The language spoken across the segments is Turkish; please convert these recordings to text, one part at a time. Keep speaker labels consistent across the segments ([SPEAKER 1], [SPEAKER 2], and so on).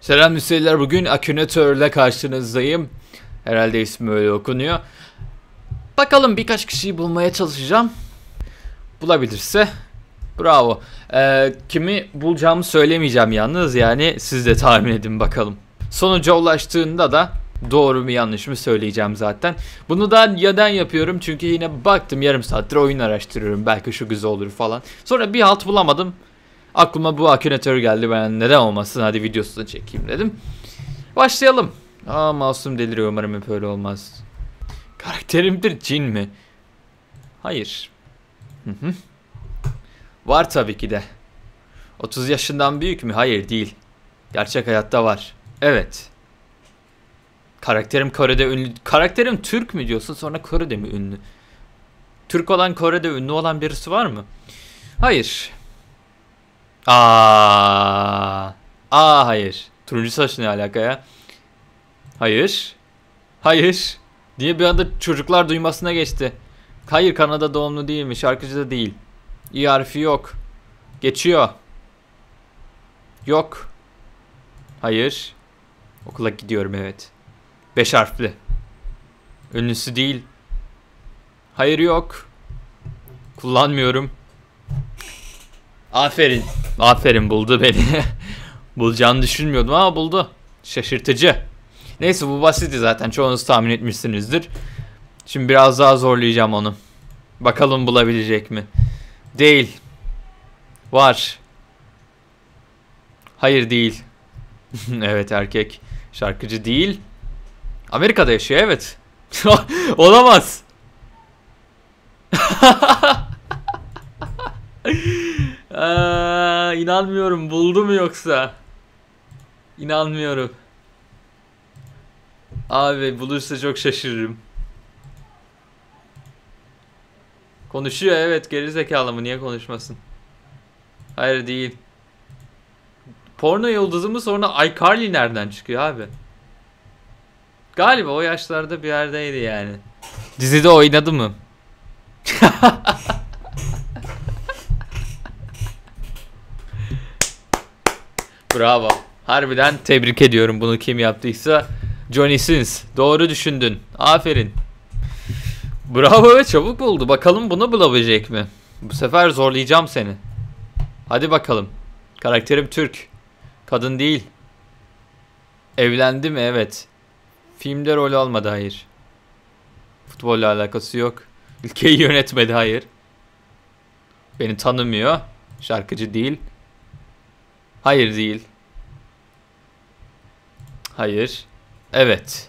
[SPEAKER 1] Selam müşteriler bugün Akünatör'le karşınızdayım. Herhalde ismi öyle okunuyor. Bakalım birkaç kişiyi bulmaya çalışacağım. Bulabilirse bravo. Ee, kimi bulacağımı söylemeyeceğim yalnız yani siz de tahmin edin bakalım. Sonuca ulaştığında da doğru mu yanlış mı söyleyeceğim zaten. Bunu da neden yapıyorum çünkü yine baktım yarım saattir oyun araştırıyorum belki şu güzel olur falan. Sonra bir halt bulamadım. Aklıma bu akünatör geldi ben neden olmasın hadi videosunu çekeyim dedim. Başlayalım. Aa masum deliriyor umarım hep öyle olmaz. Karakterimdir cin mi? Hayır. Hı hı. Var tabii ki de. 30 yaşından büyük mü? Hayır değil. Gerçek hayatta var. Evet. Karakterim Kore'de ünlü. Karakterim Türk mü diyorsun sonra Kore'de mi ünlü? Türk olan Kore'de ünlü olan birisi var mı? Hayır. Aa. Aa hayır. Turuncu saç ne alaka ya? Hayır. Hayır. Diye bir anda çocuklar duymasına geçti. Hayır Kanada doğumlu değil mi? Şarkıcı da değil. İ harfi yok. Geçiyor. Yok. Hayır. Okula gidiyorum evet. Beş harfli. Ünlüsü değil. Hayır yok. Kullanmıyorum. Aferin. Aferin buldu beni. Bulacağını düşünmüyordum ama buldu. Şaşırtıcı. Neyse bu basitti zaten çoğunuz tahmin etmişsinizdir. Şimdi biraz daha zorlayacağım onu. Bakalım bulabilecek mi? Değil. Var. Hayır değil. evet erkek. Şarkıcı değil. Amerika'da yaşıyor evet. Olamaz. Aa, inanmıyorum. Buldu mu yoksa? İnanmıyorum. Abi bulursa çok şaşırırım. Konuşuyor evet geri zekalı mı niye konuşmasın? Hayır değil. Porno yıldızı mı sonra iCarly nereden çıkıyor abi? Galiba o yaşlarda bir yerdeydi yani. Dizide oynadı mı? Bravo. Harbiden tebrik ediyorum bunu kim yaptıysa. Johnny Sins. Doğru düşündün. Aferin. Bravo ve çabuk buldu. Bakalım bunu bulabilecek mi? Bu sefer zorlayacağım seni. Hadi bakalım. Karakterim Türk. Kadın değil. Evlendi mi? Evet. Filmde rol almadı. Hayır. Futbolla alakası yok. Ülkeyi yönetmedi. Hayır. Beni tanımıyor. Şarkıcı değil. Hayır değil. Hayır. Evet.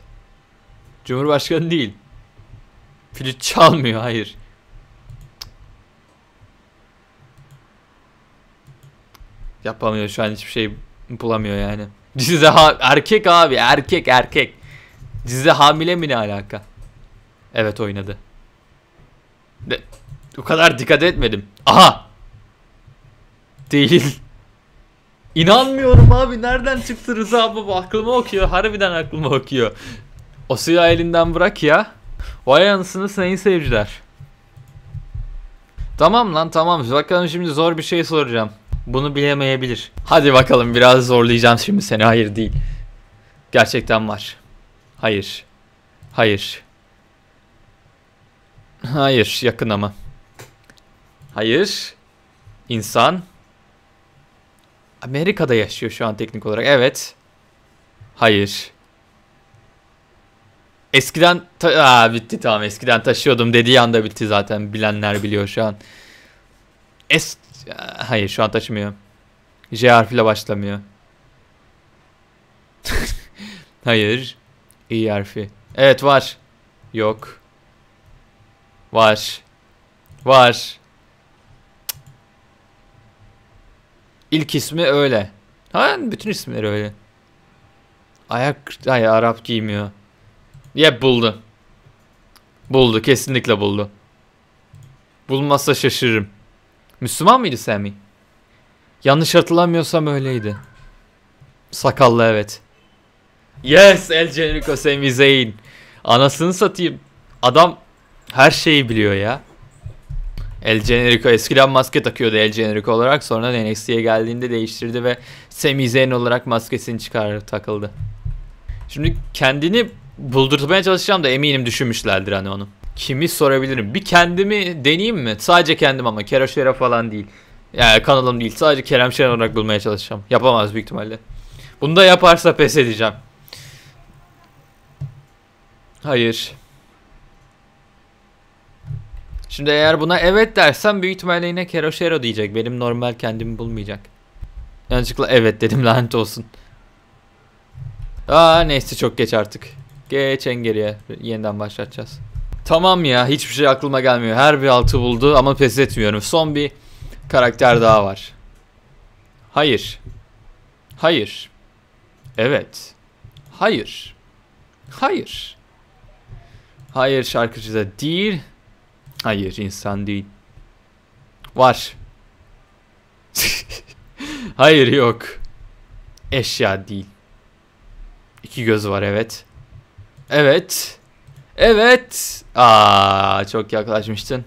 [SPEAKER 1] Cumhurbaşkanı değil. Flüt çalmıyor. Hayır. Yapamıyor şu an hiçbir şey bulamıyor yani. Dizide ha erkek abi erkek erkek. Dizide hamile mi ne alaka? Evet oynadı. De o kadar dikkat etmedim. Aha. Değil. İnanmıyorum abi nereden çıktı Rıza baba aklımı okuyor harbiden aklımı okuyor. O silahı elinden bırak ya. Vay anasını sayın seyirciler. Tamam lan tamam bakalım şimdi zor bir şey soracağım. Bunu bilemeyebilir. Hadi bakalım biraz zorlayacağım şimdi seni hayır değil. Gerçekten var. Hayır. Hayır. Hayır yakın ama. Hayır. İnsan. Amerika'da yaşıyor şu an teknik olarak. Evet. Hayır. Eskiden ta- Aa, bitti tamam eskiden taşıyordum dediği anda bitti zaten bilenler biliyor şu an. Es Hayır şu an taşımıyor. J harfiyle başlamıyor. Hayır. İ harfi. Evet var. Yok. Var. Var. İlk ismi öyle. Ha bütün isimleri öyle. Ayak ay Arap giymiyor. Yep buldu. Buldu kesinlikle buldu. Bulmazsa şaşırırım. Müslüman mıydı Sami? Yanlış hatırlamıyorsam öyleydi. Sakallı evet. Yes El Generico Sami Zayn. Anasını satayım. Adam her şeyi biliyor ya. El Generico eskiden maske takıyordu El Generico olarak. Sonra NXT'ye geldiğinde değiştirdi ve Sami Zayn olarak maskesini çıkardı takıldı. Şimdi kendini buldurtmaya çalışacağım da eminim düşünmüşlerdir hani onu. Kimi sorabilirim? Bir kendimi deneyeyim mi? Sadece kendim ama Kerem Şeref falan değil. Yani kanalım değil. Sadece Kerem Şener olarak bulmaya çalışacağım. Yapamaz büyük ihtimalle. Bunu da yaparsa pes edeceğim. Hayır. Şimdi eğer buna evet dersem büyük ihtimalle yine Keroşero diyecek. Benim normal kendimi bulmayacak. Yanlışlıkla evet dedim lanet olsun. Aa neyse çok geç artık. Geç en geriye. Yeniden başlatacağız. Tamam ya hiçbir şey aklıma gelmiyor. Her bir altı buldu ama pes etmiyorum. Son bir karakter daha var. Hayır. Hayır. Evet. Hayır. Hayır. Hayır şarkıcı da değil. Hayır insan değil. Var. Hayır yok. Eşya değil. İki göz var evet. Evet. Evet. Aa çok yaklaşmıştın.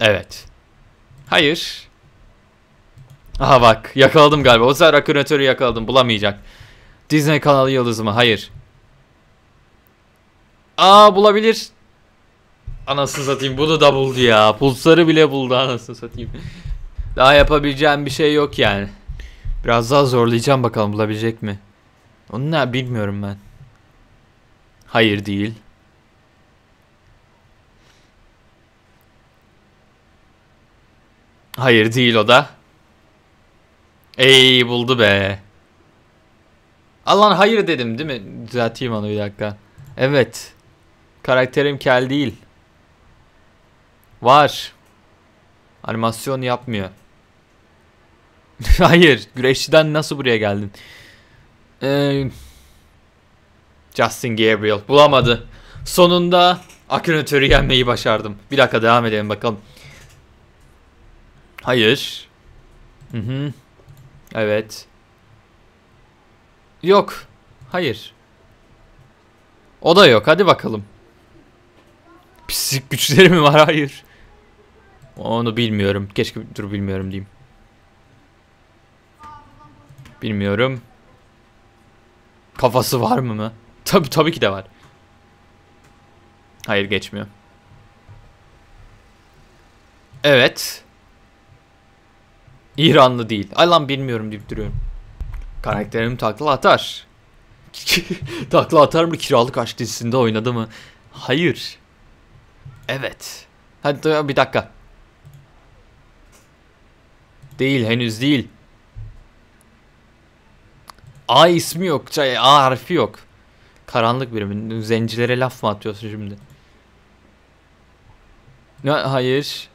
[SPEAKER 1] Evet. Hayır. Aha bak yakaladım galiba. O sefer akünatörü yakaladım. Bulamayacak. Disney kanalı yıldızı mı? Hayır. Aa bulabilir. Anasını satayım bunu da buldu ya. Pulsarı bile buldu anasını satayım. Daha yapabileceğim bir şey yok yani. Biraz daha zorlayacağım bakalım bulabilecek mi? Onu ne bilmiyorum ben. Hayır değil. Hayır değil o da. Ey buldu be. Allah'ın hayır dedim değil mi? Düzelteyim onu bir dakika. Evet. Karakterim kel değil. Var. Animasyon yapmıyor. hayır. Güreşçiden nasıl buraya geldin? Ee, Justin Gabriel. Bulamadı. Sonunda Akınatörü yenmeyi başardım. Bir dakika devam edelim bakalım. Hayır. Hı hı. Evet. Yok. Hayır. O da yok. Hadi bakalım. Psik güçleri mi var? Hayır. Onu bilmiyorum. Keşke dur bilmiyorum diyeyim. Bilmiyorum. Kafası var mı mı? Tabi tabii ki de var. Hayır geçmiyor. Evet. İranlı değil. Ay lan bilmiyorum deyip duruyorum. Karakterim takla atar. takla atar mı kiralık aşk dizisinde oynadı mı? Hayır. Evet. Hadi bir dakika. Değil henüz değil. A ismi yok. A harfi yok. Karanlık biri. Zencilere laf mı atıyorsun şimdi? Ne? Hayır.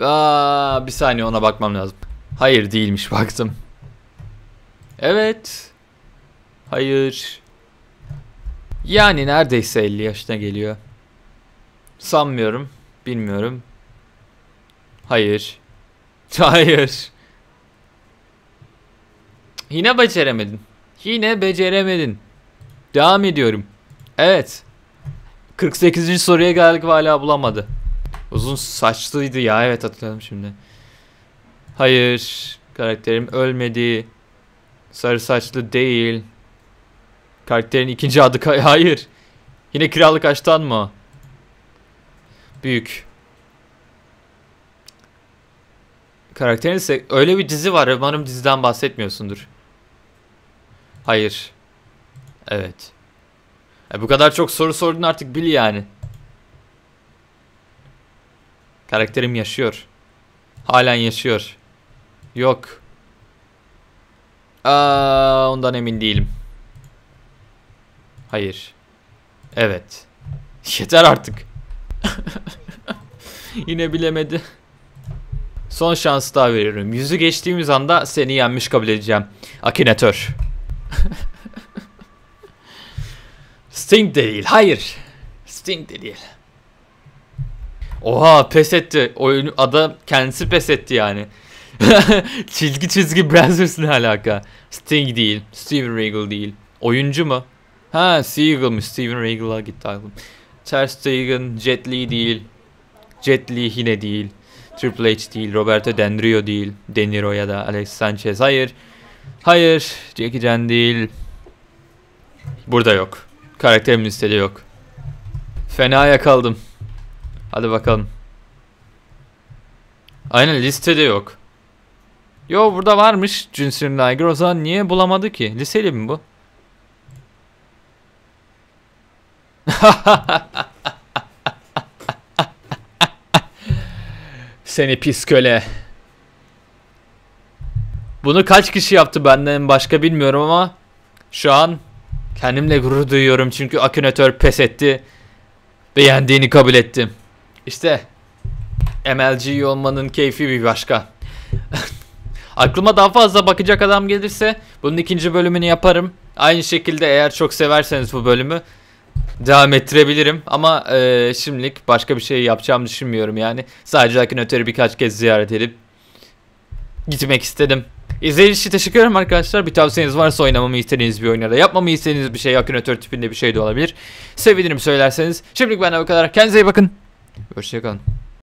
[SPEAKER 1] Aa, bir saniye ona bakmam lazım. Hayır değilmiş baktım. Evet. Hayır. Yani neredeyse 50 yaşına geliyor. Sanmıyorum. Bilmiyorum. Hayır. Hayır. Yine beceremedin. Yine beceremedin. Devam ediyorum. Evet. 48. soruya geldik hala bulamadı. Uzun saçlıydı ya evet hatırladım şimdi. Hayır. Karakterim ölmedi. Sarı saçlı değil. Karakterin ikinci adı hayır. Yine kiralık açtan mı? Büyük. Karakterin ise öyle bir dizi var. Umarım diziden bahsetmiyorsundur. Hayır. Evet. E bu kadar çok soru sordun artık bil yani. Karakterim yaşıyor. Halen yaşıyor. Yok. Aa, ondan emin değilim. Hayır. Evet. Yeter artık. Yine bilemedi. Son şans daha veriyorum. Yüzü geçtiğimiz anda seni yenmiş kabul edeceğim. Akinatör. Sting de değil. Hayır. Sting de değil. Oha pes etti. Oyunu ada kendisi pes etti yani. çizgi çizgi Brothers ne alaka? Sting değil. Steven Regal değil. Oyuncu mu? Ha Seagal mı? Steven Regal'a gitti aklım. Ter Stegen, Jet Li değil. Jet Li yine değil. Triple H değil. Roberto Denrio değil. De Niro ya da Alex Sanchez. Hayır. Hayır. Jackie Chan değil. Burada yok. Karakterim listede yok. Fena yakaldım. Hadi bakalım. Aynen listede yok. Yo burada varmış Junior Liger. O zaman niye bulamadı ki? Liseli mi bu? Seni pis köle. Bunu kaç kişi yaptı benden başka bilmiyorum ama şu an kendimle gurur duyuyorum çünkü Akinator pes etti. Beğendiğini kabul ettim. İşte MLG olmanın keyfi bir başka. Aklıma daha fazla bakacak adam gelirse bunun ikinci bölümünü yaparım. Aynı şekilde eğer çok severseniz bu bölümü devam ettirebilirim. Ama e, şimdilik başka bir şey yapacağımı düşünmüyorum yani. Sadece Akinator'u birkaç kez ziyaret edip gitmek istedim. İzlediğiniz için teşekkür ederim arkadaşlar. Bir tavsiyeniz varsa oynamamı istediğiniz bir oyun ya da yapmamı istediğiniz bir şey Akinator tipinde bir şey de olabilir. Sevinirim söylerseniz. Şimdilik benden bu kadar. Kendinize iyi bakın. Hoşçakalın.